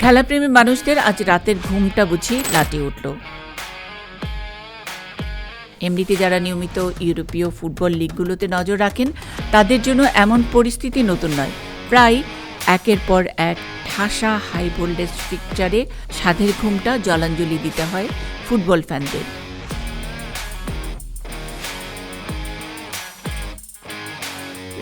খেলাপ্রেমী মানুষদের আজ রাতের ঘুমটা বুঝি লাটি উঠল। এমনিতে যারা নিয়মিত ইউরোপীয় ফুটবল লিগগুলোতে নজর রাখেন, তাদের জন্য এমন পরিস্থিতি নতুন নয়। প্রায় একের পর এক ঠাসা হাই ভোল্টেজ ফিকচারে সাধের ঘুমটা জলাঞ্জলি দিতে হয় ফুটবল ফ্যানদের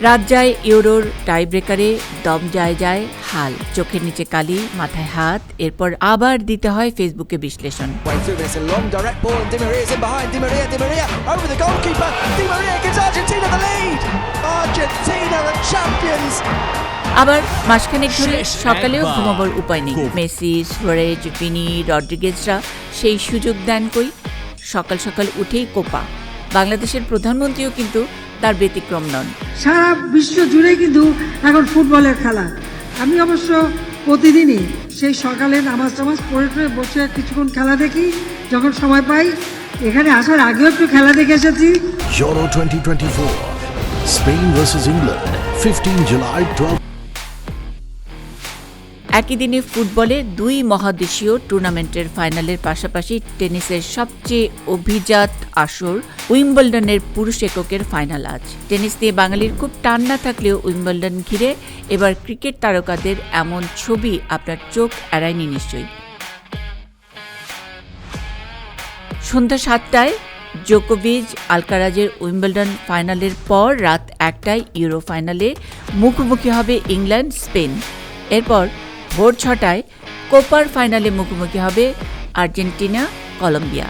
রাত যায় ইউরোর টাই ব্রেকারে দম যায় যায় হাল। চোখের নিচে কালি মাথায় হাত এরপর আবার দিতে হয় ফেসবুকে বিশ্লেষণ। আবার মাসখানেক ধরে সকালেও ঘুমাবার উপায় নেই। মেসি সোরেজ ভিনি রড্রিগেজরা সেই সুযোগ দেন কই? সকাল সকাল উঠেই কোপা। বাংলাদেশের প্রধানমন্ত্রীও কিন্তু তার ব্যতিক্রম নন সারা বিশ্ব জুড়ে কিন্তু এখন ফুটবলের খেলা আমি অবশ্য প্রতিদিনই সেই সকালে নামাজ টামাজ পড়ে টড়ে বসে কিছুক্ষণ খেলা দেখি যখন সময় পাই এখানে আসার আগেও একটু খেলা দেখে এসেছি Euro 2024. Spain versus England. 15 July 12. একই দিনে ফুটবলে দুই মহাদেশীয় টুর্নামেন্টের ফাইনালের পাশাপাশি টেনিসের সবচেয়ে অভিজাত আসর উইম্বলডনের পুরুষ এককের ফাইনাল আজ। টেনিস নিয়ে বাঙালির খুব টান না থাকলেও উইম্বলডন ঘিরে এবার ক্রিকেট তারকাদের এমন ছবি আপনার চোখ এড়ায়নি নিশ্চয়ই। সন্ধ্যা সাতটায় জোকোভিচ আলকারাজের উইম্বলডন ফাইনালের পর রাত একটায় ইউরো ফাইনালে মুখোমুখি হবে ইংল্যান্ড, স্পেন। এরপর ভোর ছটায় কোপার ফাইনালে মুখোমুখি হবে আর্জেন্টিনা কলম্বিয়া।